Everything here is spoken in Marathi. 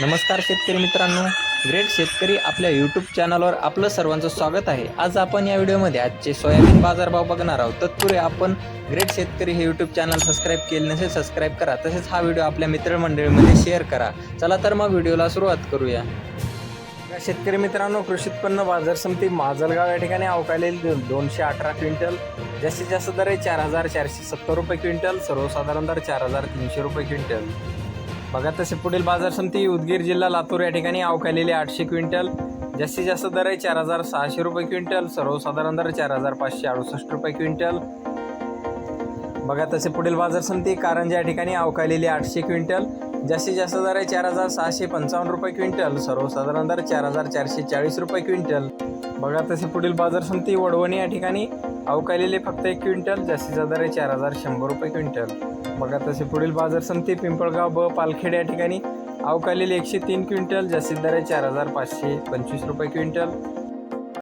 नमस्कार शेतकरी मित्रांनो. ग्रेट शेतकरी आपल्या यूट्यूब चॅनलवर आपलं सर्वांचं स्वागत आहे. आज आपण या व्हिडिओमध्ये आजचे सोयाबीन बाजारभाव बघणार आहोत. तत्पूर्वी आपण ग्रेट शेतकरी हे यूट्यूब चॅनल सबस्क्राईब केले नसेल सबस्क्राईब करा. तसेच हा व्हिडिओ आपल्या मित्रमंडळीमध्ये शेअर करा. चला तर मग व्हिडिओला सुरुवात करूया. शेतकरी मित्रांनो कृषी उत्पन्न बाजार समिती माजलगाव या ठिकाणी अवकाळलेली दोनशे अठरा क्विंटल जास्तीत जास्त दर आहे चार हजार चारशे सत्तर रुपये क्विंटल सर्वसाधारण दर चार हजार तीनशे रुपये क्विंटल. बघा तसे पुढील बाजार समिती उदगीर जिल्हा लातूर या ठिकाणी अवकालेली आठशे क्विंटल जास्तीत जास्त दर आहे चार हजार सहाशे रुपये क्विंटल सर्वसाधारण दर चार हजार पाचशे अडुसष्ट रुपये क्विंटल. बघा तसे पुढील बाजार समिती कारंजा या ठिकाणी अवकालेली आठशे क्विंटल जास्तीत जास्त दर आहे चार हजार सहाशे पंचावन्न रुपये क्विंटल सर्वसाधारण दर चार हजार चारशे चाळीस रुपये क्विंटल. बघा तसे पुढील बाजार समिती वडवणी या ठिकाणी अवकालेले फक्त एक क्विंटल जास्तीचा दर आहे चार हजार शंभर रुपये क्विंटल. बघा तसे पुढील बाजार समिती पिंपळगाव ब पालखेड या ठिकाणी अवकालेले एकशे तीन क्विंटल जास्तीत दर आहे चार हजार पाचशे पंचवीस रुपये क्विंटल.